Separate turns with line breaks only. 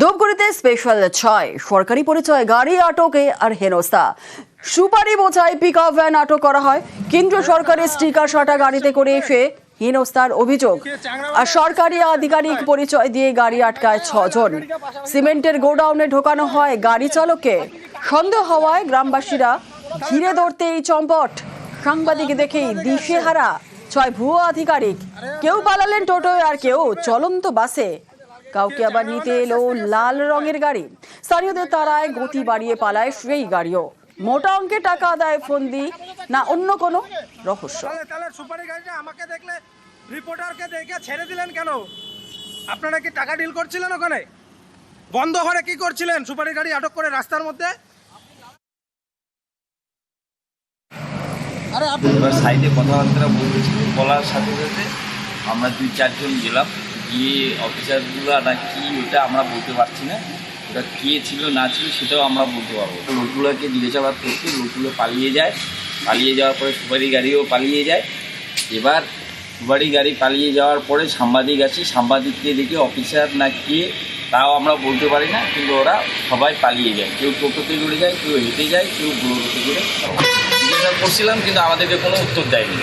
ধূপগুড়িতে special ছয়। সরকারি পরিচয়, গাড়ি আটকে আর হেনস্থা। সুপারি বোঝায় পিক আপ ভ্যান আটক করা হয়। কেন্দ্র সরকারের স্টিকার সাটা গাড়িতে করে এসে হেনস্থার অভিযোগ। আর সরকারি আধিকারিক পরিচয় দিয়ে গাড়ি আটকায় ছজন। সিমেন্টের গোডাউনে ঢোকানো হয় গাড়ি চালককে। সন্দেহ হওয়ায় গ্রামবাসীরা ঘিরে ধরতে এই চম্পট। সাংবাদিক দেখেই দিশেহারা। ছয় ভুয়ো আধিকারিক। কেউ পালালেন টোটোয় আর কেউ চলন্ত বাসে। কাউকে আবার নিতে এলো লাল রঙের গাড়ি। স্থানীয়দের তারায় গতি বাড়িয়ে পালায় সেই গাড়িও। মোটা অঙ্কে টাকা আদায় ফন্দি না অন্য কোনো রহস্য?
তাহলে তাহলে সুপারি গাড়িটা আমাকে দেখলে রিপোর্টারকে দেখে ছেড়ে দিলেন কেন? আপনারা কি টাকা ডিল করছিলেন ওখানে? বন্ধ ঘরে কি করছিলেন? সুপারি গাড়ি আটক করে রাস্তার মধ্যে? আরে আপনি
সাইডে কথাবার্তা বলছি বলার সাথে সাথে আমরা দুই চারজন গেলাম। গিয়ে অফিসারগুলো না কি ওটা আমরা বলতে পারছি না। ওটা কে ছিল, না ছিল সেটাও আমরা বলতে পারব লোকগুলোকে জিজ্ঞাসাবাদ করতে লোকগুলো পালিয়ে যায়। পালিয়ে যাওয়ার পরে সুপারি গাড়িও পালিয়ে যায়। এবার সুপারি গাড়ি পালিয়ে যাওয়ার পরে সাংবাদিক আছে, সাংবাদিককে দেখে অফিসার না কে তাও আমরা বলতে পারি না, কিন্তু ওরা সবাই পালিয়ে যায়। কেউ টোটোতে চলে যায়, কেউ হেঁটে যায়, কেউ বুড়োতে করে। জিজ্ঞাসা করছিলাম, কিন্তু আমাদেরকে কোনো উত্তর দেয়নি।